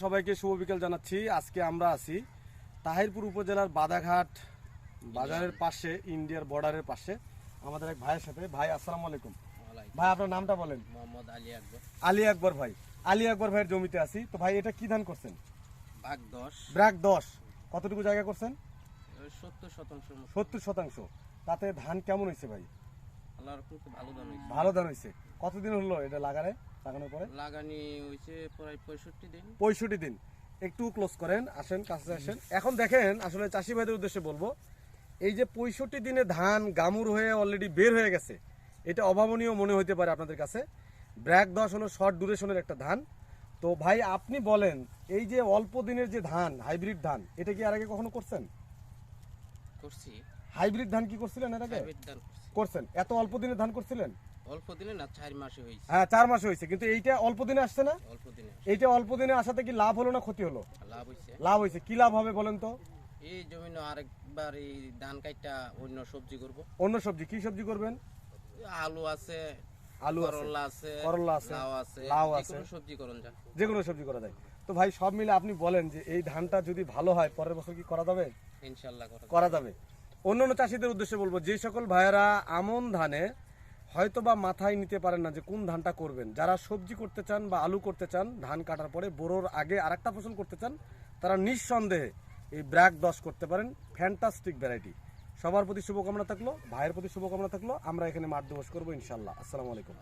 সবাইকে শুভ বিকেল জানাচ্ছি। আজকে আমরা আছি তাহিরপুর উপজেলার বাদাঘাট বাজারের পাশে ইন্ডিয়ার বর্ডারের পাশে আমাদের এক ভাইয়ের সাথে। ভাই আসসালামু আলাইকুম। ভাই আপনার নামটা বলেন। মোহাম্মদ আলী আকবর। আলী আকবর ভাই। আলী আকবর ভাইয়ের জমিতে আছি। তো ভাই এটা কি ধান করছেন? ভাগ দশ ব্র্যাক দশ। কতটুকু জায়গা করছেন? সত্তর শতাংশ সত্তর শতাংশ। তাতে ধান কেমন হয়েছে ভাই? আল্লাহর ভালো দাম হয়েছে। ভালো ধান হয়েছে। কতদিন হলো এটা লাগারে লাগানোর পরে? লাগানি হয়েছে প্রায় পঁয়ষট্টি দিন। পঁয়ষট্টি দিন। একটু ক্লোজ করেন আসেন কাছে আসেন। এখন দেখেন আসলে চাষি ভাইদের উদ্দেশ্যে বলব এই যে পঁয়ষট্টি দিনে ধান গামুর হয়ে অলরেডি বের হয়ে গেছে এটা অভাবনীয় মনে হতে পারে আপনাদের কাছে। ব্র্যাক দশ হলো শর্ট ডিউরেশনের একটা ধান। তো ভাই আপনি বলেন এই যে অল্প দিনের যে ধান হাইব্রিড ধান এটা কি আর আগে কখনো করছেন? করছি। হাইব্রিড ধান কি করছিলেন এর আগে? করছেন। এত অল্প দিনের ধান করছিলেন? অল্প দিনে না চার মাসে হয়েছে। হ্যাঁ চার মাস হয়েছে কিন্তু এইটা অল্প দিনে আসছে না? অল্প দিনে এইটা অল্প দিনে আসাতে কি লাভ হলো না ক্ষতি হলো? লাভ হয়েছে। লাভ হয়েছে কি লাভ হবে বলেন তো? এই জমি আরেকবার এই ধান কাইটা অন্য সবজি করব। অন্য সবজি কি সবজি করবেন? আলু আছে আলু করলা আছে করলা আছে, লাউ আছে লাউ আছে। সবজি করুন যা যে কোনো সবজি করা যায়। তো ভাই সব মিলে আপনি বলেন যে এই ধানটা যদি ভালো হয় পরের বছর কি করা যাবে। করা যাবে। অন্যান্য চাষিদের উদ্দেশ্যে বলব যে সকল ভাইয়েরা আমন ধানে হয়তো বা মাথায় নিতে পারেন না যে কোন ধানটা করবেন। যারা সবজি করতে চান বা আলু করতে চান, ধান কাটার পরে বোরোর আগে আর একটা ফসল করতে চান, তারা নিঃসন্দেহে এই ব্র্যাক দশ করতে পারেন। ফ্যান্টাস্টিক ভ্যারাইটি সবার প্রতি শুভকামনা থাকল, ভাইয়ের প্রতি শুভকামনা থাকল। আমরা এখানে মাঠ দিবস করব ইনশাল্লাহ আসসালামু আলাইকুম।